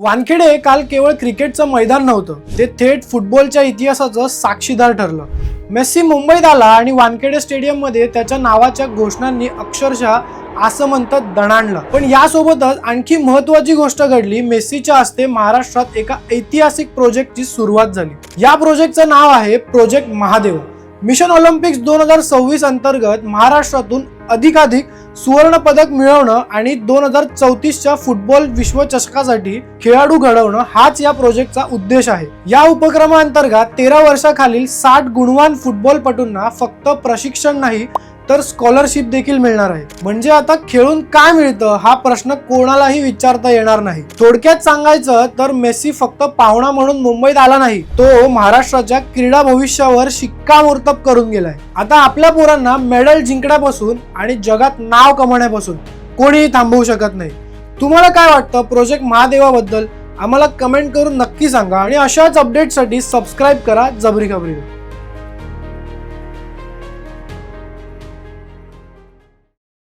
वानखेडे काल केवळ क्रिकेटचं मैदान नव्हतं ते थेट फुटबॉलच्या इतिहासाचं साक्षीदार ठरलं. मेस्सी मुंबईत आला आणि वानखेडे स्टेडियममध्ये त्याच्या नावाच्या घोषणांनी अक्षरशः असं म्हणतात दणाणलं. पण यासोबतच आणखी महत्वाची गोष्ट घडली मेस्सीच्या हस्ते महाराष्ट्रात एका ऐतिहासिक प्रोजेक्टची सुरुवात झाली. या प्रोजेक्टचं नाव आहे प्रोजेक्ट महादेव. मिशन ऑलिम्पिक्स दोन हजार सव्वीस अंतर्गत महाराष्ट्रातून अधिकाधिक सुवर्ण पदक मिळवणं आणि दोन हजार चौतीसच्या फुटबॉल विश्वचषकासाठी खेळाडू घडवणं हाच या प्रोजेक्टचा उद्देश आहे. या उपक्रमाअंतर्गत तेरा वर्षाखालील साठ गुणवान फुटबॉलपटूंना फक्त प्रशिक्षण नाही तर स्कॉलरशिप देखील मिळणार आहे. म्हणजे आता खेळून काय मिळतं हा प्रश्न कोणालाही विचारता येणार नाही. थोडक्यात सांगायचं तर मेस्सी फक्त पाहुणा म्हणून मुंबईत आला नाही. तो महाराष्ट्राच्या क्रीडा भविष्यावर शिक्कामोर्तब करून गेलाय. आता आपल्या पोरांना मेडल जिंकण्यापासून आणि जगात नाव कमवण्यापासून कोणीही थांबवू शकत नाही. तुम्हाला काय वाटतं? प्रोजेक्ट महादेवाबद्दल आम्हाला कमेंट करून नक्की सांगा आणि अशाच अपडेटसाठी सबस्क्राईब करा जबरी खबरी.